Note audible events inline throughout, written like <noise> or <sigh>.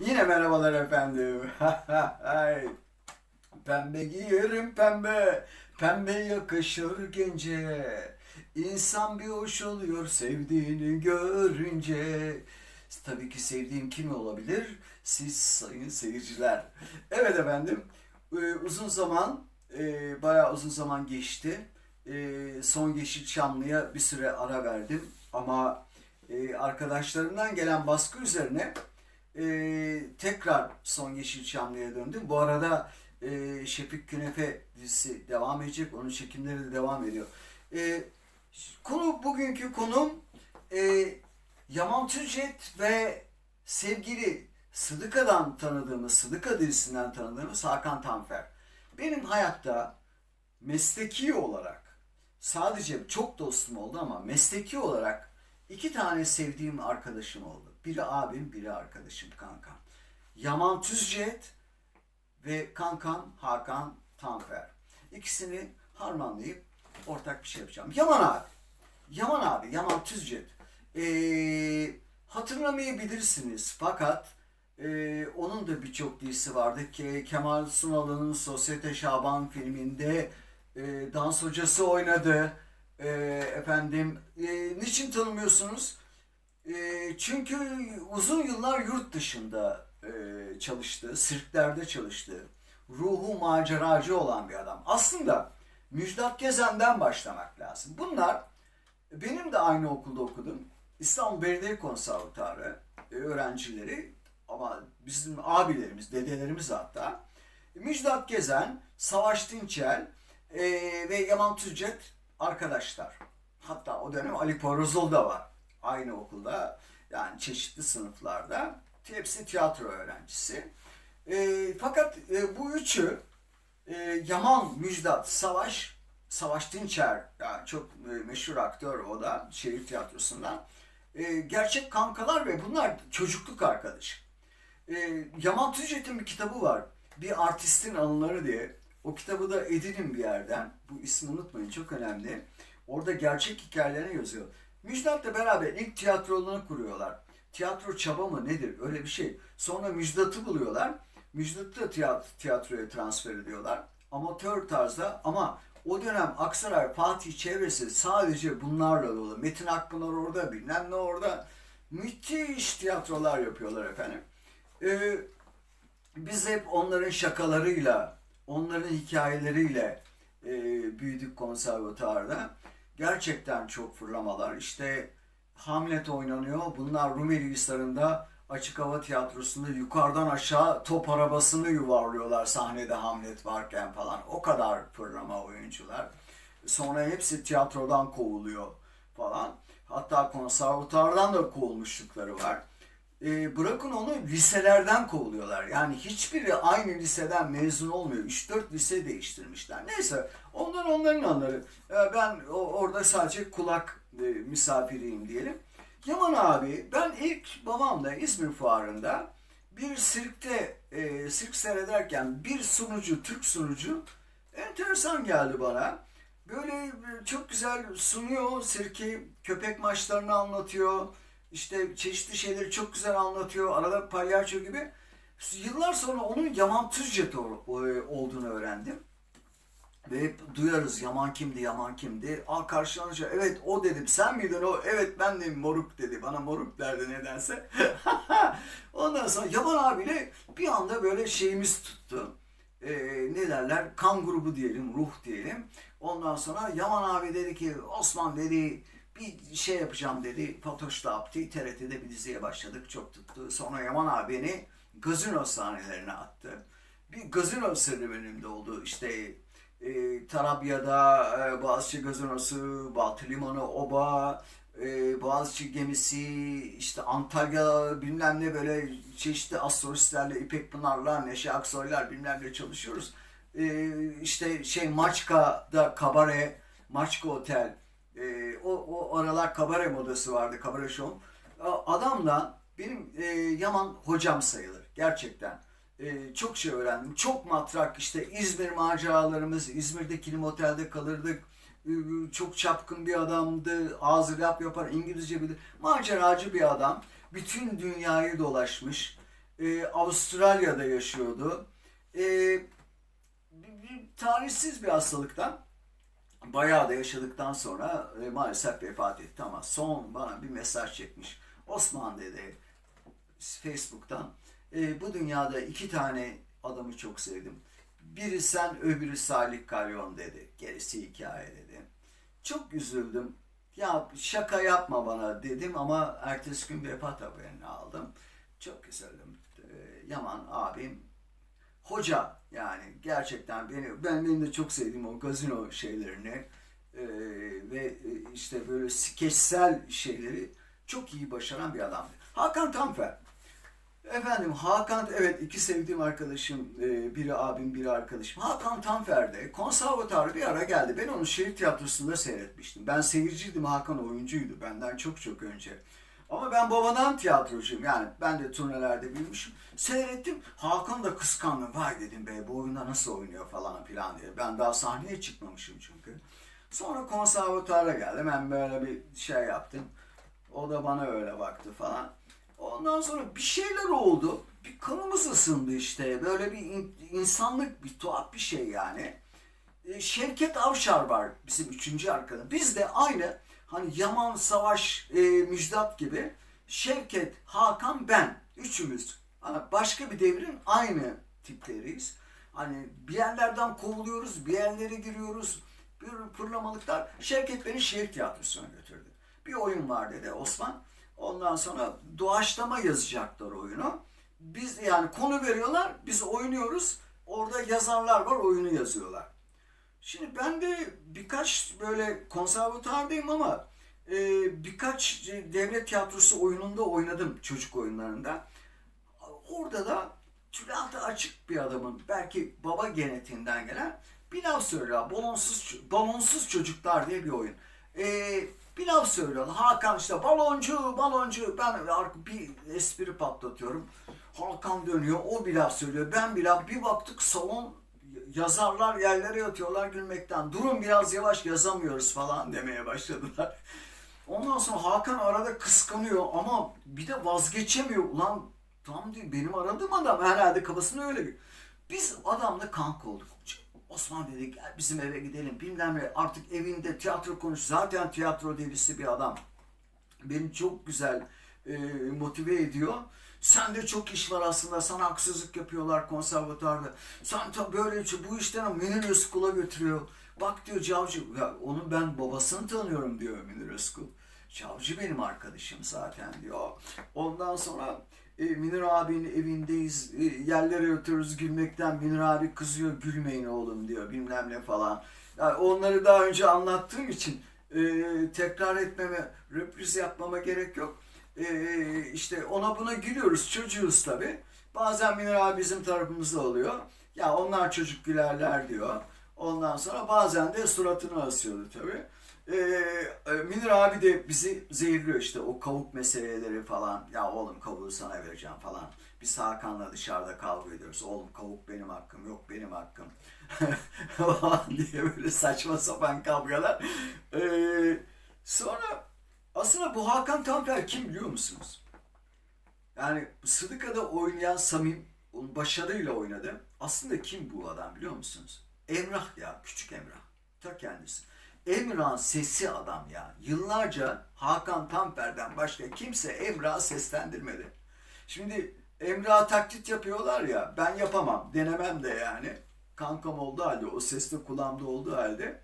Yine merhabalar efendim. <laughs> Ay. pembe giyerim pembe. Pembe yakışır gence. İnsan bir hoş oluyor sevdiğini görünce. Tabii ki sevdiğim kim olabilir? Siz sayın seyirciler. Evet efendim. e, uzun zaman, e, bayağı uzun zaman geçti. E, son Yeşilçamlı'ya bir süre ara verdim. Ama arkadaşlarımdan gelen baskı üzerine e, tekrar son Yeşilçamlı'ya döndüm. Bu arada e, Şefik Künefe dizisi devam edecek. Onun çekimleri de devam ediyor. E, konu bugünkü konum e, Yaman Türcet ve sevgili Sıdıka'dan tanıdığımız, Sıdıka dizisinden tanıdığımız Hakan Tanfer. Benim hayatta mesleki olarak sadece çok dostum oldu ama mesleki olarak iki tane sevdiğim arkadaşım oldu. Biri abim, biri arkadaşım kankam. Yaman Tüzcet ve kankam Hakan Tanfer. İkisini harmanlayıp ortak bir şey yapacağım. Yaman abi. Yaman abi, Yaman Tüzcet. Ee, hatırlamayabilirsiniz fakat ee, onun da birçok dizisi vardı ki Kemal Sunal'ın Sosyete Şaban filminde e, dans hocası oynadı. E, efendim e, niçin tanımıyorsunuz? E, çünkü uzun yıllar yurt dışında e, çalıştı, sirklerde çalıştı. Ruhu maceracı olan bir adam. Aslında Müjdat Gezen'den başlamak lazım. Bunlar benim de aynı okulda okudum. İstanbul Belediye Konservatuarı e, öğrencileri ama bizim abilerimiz, dedelerimiz hatta Müjdat Gezen, Savaş Dinçel e, ve Yaman Tüccet arkadaşlar. Hatta o dönem Ali Poyrazol da var. Aynı okulda yani çeşitli sınıflarda. Hepsi tiyatro öğrencisi. E, fakat e, bu üçü e, Yaman, Müjdat, Savaş, Savaş Dinçer yani çok e, meşhur aktör o da şehir tiyatrosundan. E, gerçek kankalar ve bunlar çocukluk arkadaşı. E, Yaman Tücet'in bir kitabı var. Bir artistin anıları diye. O kitabı da edinin bir yerden. Bu ismi unutmayın çok önemli. Orada gerçek hikayelerini yazıyor. Müjdat'la beraber ilk tiyatroluğunu kuruyorlar. Tiyatro çaba mı nedir öyle bir şey. Sonra Müjdat'ı buluyorlar. Müjdat'ı da tiyat- tiyatroya transfer ediyorlar. Amatör tarzda ama o dönem Aksaray, Fatih çevresi sadece bunlarla dolu. Metin Akpınar orada, bilmem ne orada. Müthiş tiyatrolar yapıyorlar efendim. Ee, biz hep onların şakalarıyla, onların hikayeleriyle e, büyüdük konservatuarda. Gerçekten çok fırlamalar. İşte Hamlet oynanıyor. Bunlar Rumeli Hisarı'nda açık hava tiyatrosunda yukarıdan aşağı top arabasını yuvarlıyorlar sahnede Hamlet varken falan. O kadar fırlama oyuncular. Sonra hepsi tiyatrodan kovuluyor falan. Hatta konservatuardan da kovulmuşlukları var. E, bırakın onu liselerden kovuluyorlar. Yani hiçbiri aynı liseden mezun olmuyor. 3-4 lise değiştirmişler. Neyse ondan onların anları. E, ben o, orada sadece kulak e, misafiriyim diyelim. Yaman abi ben ilk babamla İzmir fuarında bir sirkte e, sirk seyrederken bir sunucu, Türk sunucu enteresan geldi bana. Böyle çok güzel sunuyor sirki, köpek maçlarını anlatıyor. İşte çeşitli şeyleri çok güzel anlatıyor. Arada palyaço gibi. Yıllar sonra onun Yaman Tüzcet ol- olduğunu öğrendim. Ve hep duyarız Yaman kimdi, Yaman kimdi. Aa karşılanınca evet o dedim. Sen miydin o? Evet ben de moruk dedi. Bana moruk derdi nedense. <laughs> Ondan sonra Yaman abiyle bir anda böyle şeyimiz tuttu. Ee, ne derler? Kan grubu diyelim, ruh diyelim. Ondan sonra Yaman abi dedi ki Osman dedi bir şey yapacağım dedi. Fatoş'la yaptı. TRT'de bir diziye başladık. Çok tuttu. Sonra Yaman abi beni gazino sahnelerine attı. Bir gazino serüvenimde oldu. İşte e, Tarabya'da e, Boğaziçi Gazinosu, Baltı Limanı, Oba, e, Boğaziçi gemisi, işte Antalya bilmem ne böyle çeşitli astrolistlerle, İpek Pınar'la, Neşe Aksoy'lar bilmem ne çalışıyoruz. E, işte şey Maçka'da kabare, Maçka Otel, e, o, o aralar kabare modası vardı, kabare. A- Adamla benim e, Yaman hocam sayılır gerçekten. E, çok şey öğrendim. Çok matrak işte İzmir maceralarımız, İzmir'de Kilim Otel'de kalırdık. E, çok çapkın bir adamdı. Ağzı laf yapar, İngilizce bilir. Maceracı bir adam. Bütün dünyayı dolaşmış. E, Avustralya'da yaşıyordu. E, bir, bir tarihsiz bir hastalıktan bayağı da yaşadıktan sonra e, maalesef vefat etti ama son bana bir mesaj çekmiş. Osman dedi Facebook'tan e, bu dünyada iki tane adamı çok sevdim. Biri sen öbürü Salih Kalyon dedi. Gerisi hikaye dedi. Çok üzüldüm. Ya şaka yapma bana dedim ama ertesi gün vefat haberini aldım. Çok üzüldüm. E, Yaman abim hoca yani gerçekten beni ben benim de çok sevdiğim o gazino şeylerini e, ve e, işte böyle skeçsel şeyleri çok iyi başaran bir adamdı. Hakan Tanfer. Efendim Hakan evet iki sevdiğim arkadaşım e, biri abim biri arkadaşım. Hakan Tanfer'de konservatuar bir ara geldi. Ben onu şehir tiyatrosunda seyretmiştim. Ben seyirciydim Hakan oyuncuydu benden çok çok önce. Ama ben babadan tiyatrocuyum yani ben de turnelerde büyümüşüm. Seyrettim Hakan da kıskandı. Vay dedim be bu oyunda nasıl oynuyor falan filan diye. Ben daha sahneye çıkmamışım çünkü. Sonra konservatuara geldim. Ben böyle bir şey yaptım. O da bana öyle baktı falan. Ondan sonra bir şeyler oldu. Bir kanımız ısındı işte. Böyle bir in- insanlık bir tuhaf bir şey yani. E, Şevket Avşar var bizim üçüncü arkadaşım. Biz de aynı hani Yaman Savaş e, Müjdat gibi Şevket, Hakan, ben üçümüz. Hani başka bir devrin aynı tipleriyiz. Hani bir yerlerden kovuluyoruz, bir yerlere giriyoruz. Bir fırlamalıklar. Şevket beni şehir tiyatrosuna götürdü. Bir oyun var dedi Osman. Ondan sonra doğaçlama yazacaklar oyunu. Biz yani konu veriyorlar, biz oynuyoruz. Orada yazarlar var, oyunu yazıyorlar. Şimdi ben de birkaç böyle konservatuvardayım ama e, birkaç devlet tiyatrosu oyununda oynadım çocuk oyunlarında. Orada da tülatı açık bir adamın belki baba genetiğinden gelen bir laf söylüyor. Balonsuz, balonsuz çocuklar diye bir oyun. E, bir laf söylüyor. Hakan işte baloncu baloncu ben bir espri patlatıyorum. Hakan dönüyor o bir laf söylüyor. Ben bir laf bir baktık salon yazarlar yerlere yatıyorlar gülmekten. Durun biraz yavaş yazamıyoruz falan demeye başladılar. Ondan sonra Hakan arada kıskanıyor ama bir de vazgeçemiyor. Ulan tam diyor benim aradığım adam herhalde kafasında öyle bir. Biz adamla kanka olduk. Osman dedi gel bizim eve gidelim bilmem ne artık evinde tiyatro konuş zaten tiyatro delisi bir adam. Beni çok güzel e, motive ediyor. Sende çok iş var aslında. Sana haksızlık yapıyorlar konservatuarda. Sen ta böyle bu işten Münir Özkul'a götürüyor. Bak diyor Cavcı. Ya onun ben babasını tanıyorum diyor Münir Özkul. Cavcı benim arkadaşım zaten diyor. Ondan sonra e, Münir abinin evindeyiz. E, yerlere oturuyoruz gülmekten. Münir abi kızıyor. Gülmeyin oğlum diyor. Bilmem ne falan. Yani onları daha önce anlattığım için e, tekrar etmeme, reprise yapmama gerek yok ee, işte ona buna gülüyoruz. Çocuğuz tabi. Bazen Münir abi bizim tarafımızda oluyor. Ya onlar çocuk gülerler diyor. Ondan sonra bazen de suratını asıyordu tabi. Ee, Münir abi de bizi zehirliyor işte o kavuk meseleleri falan. Ya oğlum kavuğu sana vereceğim falan. Biz Hakan'la dışarıda kavga ediyoruz. Oğlum kavuk benim hakkım yok benim hakkım. <laughs> falan diye böyle saçma sapan kavgalar. Ee, sonra aslında bu Hakan Tanfer kim biliyor musunuz? Yani Sıdıka'da oynayan Samim onun başarıyla oynadı. Aslında kim bu adam biliyor musunuz? Emrah ya, küçük Emrah. Ta kendisi. Emrah'ın sesi adam ya. Yıllarca Hakan Tanfer'den başka kimse Emrah'ı seslendirmedi. Şimdi Emrah'a taklit yapıyorlar ya, ben yapamam, denemem de yani. Kankam olduğu halde, o sesli kulağımda olduğu halde.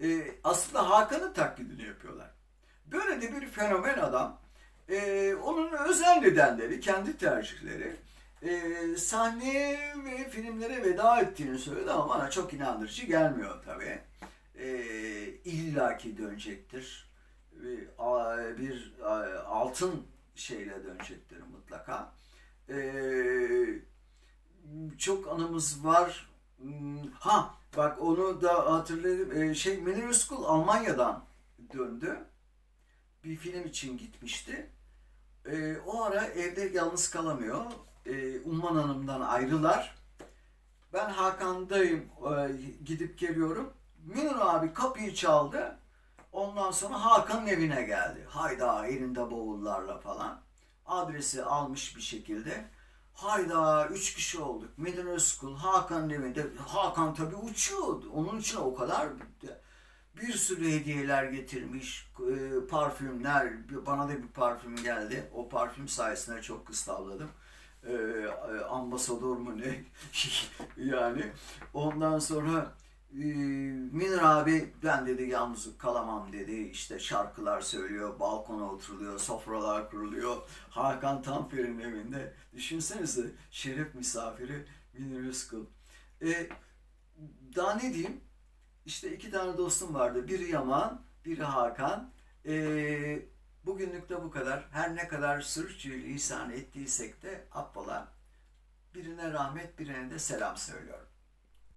E, aslında Hakan'ın taklidini yapıyorlar. Böyle de bir fenomen adam. Ee, onun özel nedenleri, kendi tercihleri. Ee, sahneye ve filmlere veda ettiğini söyledi ama bana çok inandırıcı gelmiyor tabii. Ee, İlla ki dönecektir. Bir, bir altın şeyle dönecektir mutlaka. Ee, çok anımız var. Hmm, ha bak onu da hatırladım. Ee, şey Münir Özkul Almanya'dan döndü bir film için gitmişti. E, o ara evde yalnız kalamıyor. E, Umman Hanım'dan ayrılar. Ben Hakan'dayım, e, gidip geliyorum. Münir abi kapıyı çaldı. Ondan sonra Hakan'ın evine geldi. Hayda elinde bavullarla falan. Adresi almış bir şekilde. Hayda üç kişi olduk. Medine Özkul, Hakan'ın evinde. Hakan tabii uçuyordu. Onun için o kadar bir sürü hediyeler getirmiş. e, parfümler. Bana da bir parfüm geldi. O parfüm sayesinde çok kıstavladım. E, e, ambasador mu ne? <laughs> yani ondan sonra e, Münir abi ben dedi yalnız kalamam dedi. İşte şarkılar söylüyor, balkona oturuluyor, sofralar kuruluyor. Hakan Tanfer'in evinde. Düşünsenize şeref misafiri Münir Özkul. E, daha ne diyeyim? İşte iki tane dostum vardı. Biri Yaman, biri Hakan. E, bugünlük de bu kadar. Her ne kadar sürçülisan ettiysek de affola. Birine rahmet, birine de selam söylüyorum.